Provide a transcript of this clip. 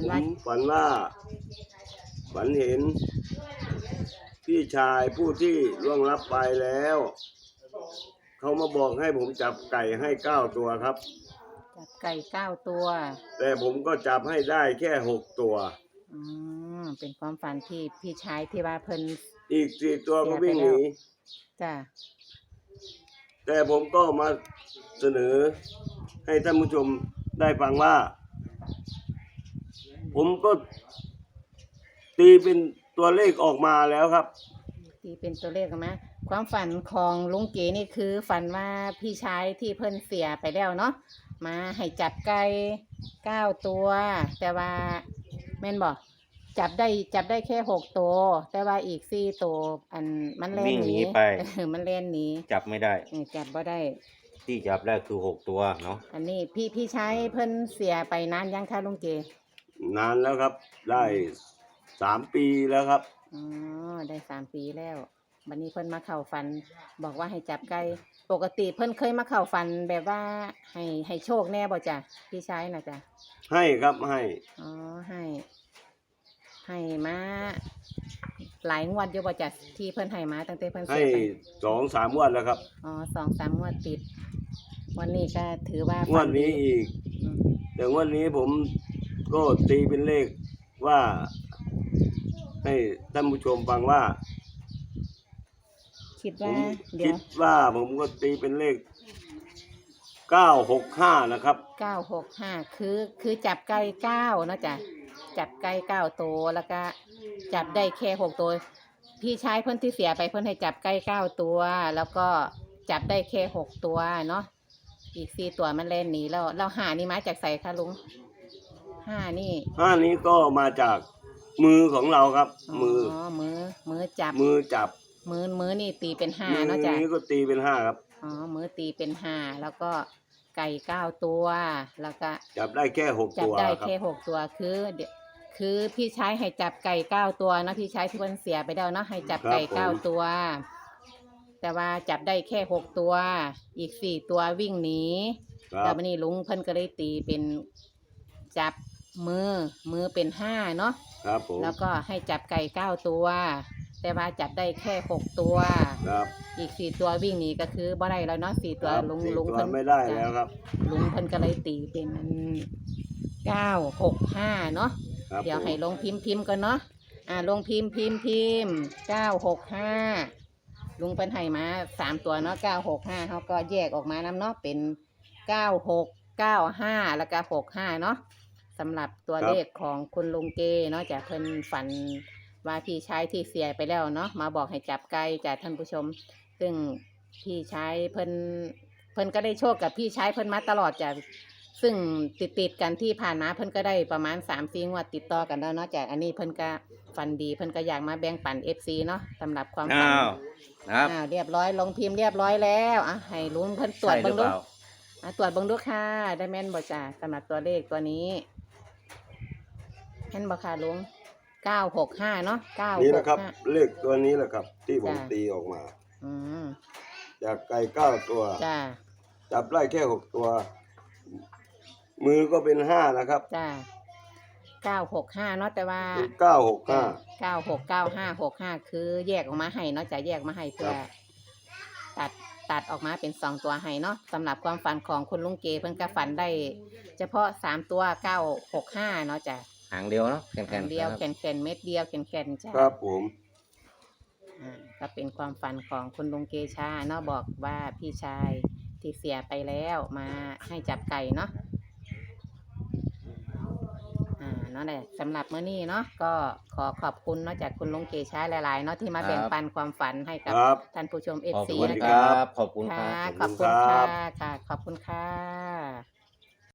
ฝันผว่ามฝันว่า ฝันเห็น พี่ชายผู้ที่ล่วงลับไปแล้ว เขามาบอกให้ผมจับไก่ให้เก้าตัวครับ จับไก่เก้าตัวแต่ผมก็จับให้ได้แค่หกตัว อืมเป็นความฝันที่พี่ชายที่ว่าเพิ่นอีกสี่ตัวก็วิ่งหนีจ้ะแต่ผมก็มาเสนอให้ท่านผู้ชมได้ฟังว่า ผมก็ตีเป็นตัวเลขออกมาแล้วครับ ที่เป็นตัวเลขไหมความฝันของลุงเก๋นี่คือฝันว่าพี่ชายที่เพิ่นเสียไปแล้วเนาะมาให้จับไก่เก้าตัว แต่ว่าแม่นบอกจับได้จับได้แค่หกตัว แต่ว่าอีกสี่ตัวอันมันเล่นวิ่งหหนีนีไป เออมันเล่นหนีจับไม่ได้ เออจับบ่ได้ ที่จับได้คือหกตัวเนาะอันนี้พี่พี่ชายเพิ่นเสียไปนานยังคะลุงเก๋ นานแล้วครับ ได้สามปีแล้วครับ อ๋อ ได้สามปีแล้ว วันนี้เพิ่นมาเข้าฝัน บอกว่าให้จับไก่ปกติเพิ่นเคยมาเข้าฝันแบบว่าให้ให้โชคแน่บ่จ้ะพี่ชายน่ะจ้ะให้ครับให้อ๋อให้ให้มาหลายงวดอยู่บ่จ้ะที่เพิ่นให้มาตั้งแต่เพิ่นให้เสียไปสองสามงวันแล้วครับอ๋อสองสามงวดติด วันนี้ก็ถือว่างวันนี้อีก อืมแต่งวันนี้ผม ก็ตีเป็นเลขว่าให้ท่านผู้ชมฟังว่า คิดผว่ามเดี๋คิยวดว่าผมก็ตีเป็นเลขเก้าหกห้านะครับ เก้าหกห้าคือคือจับไก่เก้าเนาะจ้ะจับไก่เก้าตัวแล้วก็ จับได้แค่หกตัว พี่ชายเพิ่นที่เสียไปเพิ่นให้จับไก่เก้าตัว แล้วก็จับได้แค่หกตัวเนาะอีกสี่ตัวมันเล่นหนีแล้วเราหานี่มาจากใส่คะลุง ห้านี่ห้านี้ก็มาจากมือของเราครับ มือมือมือจับมือจับมือมือนี่ตีเป็นห้ามือเนาะจ้ะนี้ก็ตีเป็นห้าครับอ๋อมือตีเป็นห้าแล้วก็ไก่เก้าตัว แล้วก็จับได้แค่หกจับตัวได้ครับ แค่หกตัวคือเดี๋ยวคือพี่ชายให้จับไก่เก้าตัวเนาะพี่ชายที่เพิ่นเสียไปแล้วเนาะให้จับไก่เก้าตัว แต่ว่าจับได้แค่หกตัว อีกสี่ตัววิ่งหนีครัแล้วบ วันนี้ลุงเพิ่นก็เลยตีเป็นจับ มือ มือเป็นห้าเนาะครับผมแล้วก็ให้จับไก่เก้าตัว แต่ว่าจับได้แค่หกตัว ครับอีกสี่ตัววิ่งหนีก็คือบ่ได้แล้วเนาะสี่ตัวครับลุงสี่ลุงตัวเพิ่นไม่ได้จ้ะแล้วครับ ลุงเพิ่นก็เลยตีเป็นเก้าหกห้าเนาะครับเดี๋ยวผมให้ลงพิมพ์พิมพ์ก่อนเนาะอ่าลงพิมพ์พิมพ์พิมพ์เก้าหกห้าลุงเป็นให้มาสามตัวเนาะเก้าหกห้าเขาก็แยกออกมานำเนาะเป็นเก้าหกเก้าห้าแล้วก็หกห้าเนาะ สำหรับตัวเลขของคุณลุงเกเนาะจากเพิ่นฝันว่าพี่ชายที่เสียไปแล้วเนาะมาบอกให้จับไก่จากท่านผู้ชม ซึ่งพี่ชายเพิ่นเพิ่นก็ได้โชคกับพี่ชายเพิ่นมาตลอดจากซึ่งติดติดๆกันที่ผ่านมาเพิ่นก็ได้ประมาณ3ามสี่งวดติดต่อกันแล้วเนาะจากอันนี้เพิ่นก็ฟันดีเพิ่นก็อยากมาแบ่งปัน FC เนาะสำหรับความฝันอ้าวนะครับอ่าเรียบร้อยลงพิมพ์เรียบร้อยแล้วอะให้ลุงเพิ่นตรวจใช่หรืเบิ่องเปดูล่าอะตรวจเบิ่งดูค่ะได้แม่นบ่จ้าสำหรับตัวเลขตัวนี้ แม่นบ่ค่ะลุง965เนาะนี่แหละครับ965เลขตัวนี้แหละครับ ที่ผมจ้ะ ตีออกมา อืมจากไก่เก้าตัว จ้าจับได้แค่หกตัว มือก็เป็นห้านะครับจ้า965เนาะแต่ว่าเป็นเก้าหกห้า เก้าหกเก้าห้าหกห้าคือแยกออกมาให้เนาะจะแยกมาให้เพื่อ ครับ ตัดตัดออกมาเป็นสองตัวให้เนาะสำหรับความฝันของคุณลุงเกเพิ่นก็ฝันได้ เฉพาะสามตัวเก้าหกห้าเนาะจ้ะ หางเดียวเนาะแข็งแคนเดียวๆแขนแขนเม็ดเดียวแขนแขนจ้ะครับผมอ่าก็เป็นความฝันของคุณลุงเกชาเนาะบอกว่าพี่ชายที่เสียไปแล้วมาให้จับไก่เนาะอ่าเนาะแหละสำหรับมื้อนี้เนาะก็ขอขอบคุณเนาะจากคุณลุงเกชาหลายๆเนาะที่มาแบ่งปันความฝันให้กับครับท่านผู้ชมเอฟขอบซีคุณนะคคะรับ ขอบคุณคค่ะรับ ขอบคุณขอบคุณครัค่ะบค่ะขอบคุณค่ะ